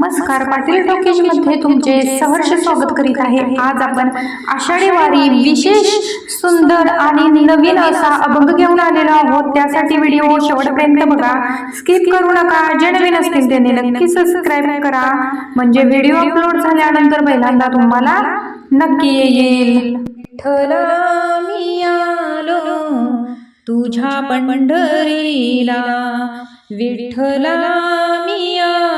नमस्कार पाटील टॉकीजमध्ये तुमचे सहर्ष स्वागत करीत आहे. आज आपण आषाढी वारी विशेष सुंदर आणि नवीन असा अभंग घेऊन आलेलो आहोत. त्यासाठी व्हिडिओ शेवटपर्यंत बघा. स्किप करू नका. जे नवीन असतील त्यांनी नक्की सबस्क्राईब करा. म्हणजे व्हिडिओ अपलोड झाल्यानंतर पहिल्यांदा तुम्हाला नक्की येईल. विठ्ठला मी आलो तुझ्या पंढरीला विठ्ठला मी आलो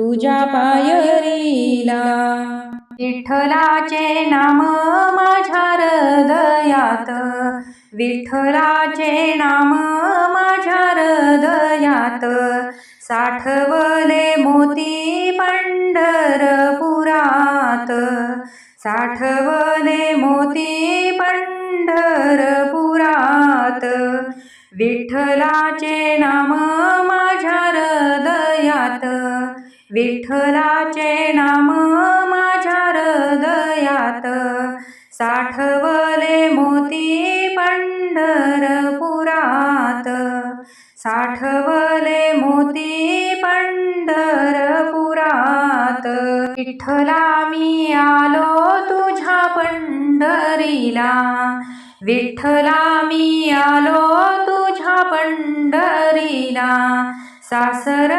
तुझ्या पायरीला. विठ्ठलाचे नाम माझ्या हृदयात. विठ्ठलाचे नाम माझ्या हृदयात. साठवले मोती पंढरपुरात. साठवले मोती पंढरपुरात. विठ्ठलाचे नाम माझ्या हृदयात. विठ्ठलाचे नाम माझ्या हृदयात. साठवले मोती पंढरपुरात. साठवले मोती पंढरपुरात. विठ्ठला मी आलो तुझ्या पंढरीला. विठ्ठला मी आलो तुझ्या पंढरीला. सासर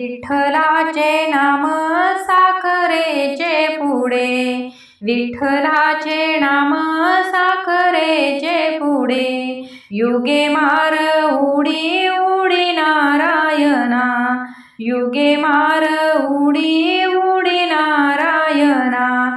विठ्ठलाचे नाम साखरेचे पुढे. विठ्ठलाचे नाम साखरेचे पुढे. युगे मार उडी उडी नारायणा. युगे मार उडी उडी नारायणा.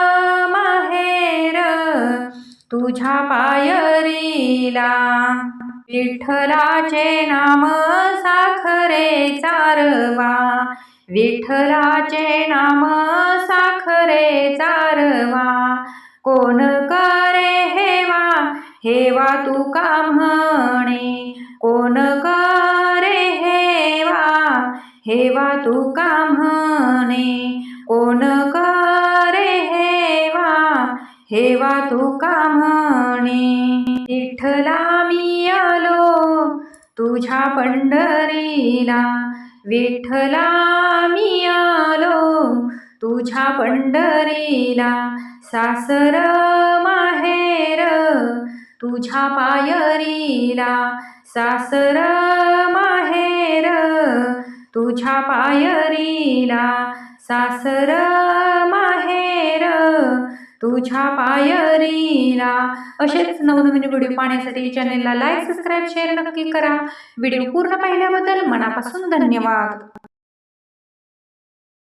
तुझ्या पायरीला विठ्ठलाचे नाम साखरे चारवा. विठ्ठलाचे नाम साखरे चारवा. कोण करे हेवा? हेवा तुका म्हणे? कोण करे हेवा? हेवा तुका म्हणे? हेवा तुका म्हणे? विठ्ठला मी आलो तुझ्या पंढरीला. विठ्ठला मी आलो तुझ्या पंढरीला. सासर माहेर तुझ्या पायरीला. सासर माहेर तुझ्या पायरीला. सासर माहेर तुझ्या पायरीला असेच नवनवीन व्हिडिओ पाहण्यासाठी चॅनेलला लाईक सबस्क्राईब शेअर नक्की करा. व्हिडिओ पूर्ण पाहिल्याबद्दल मनापासून धन्यवाद.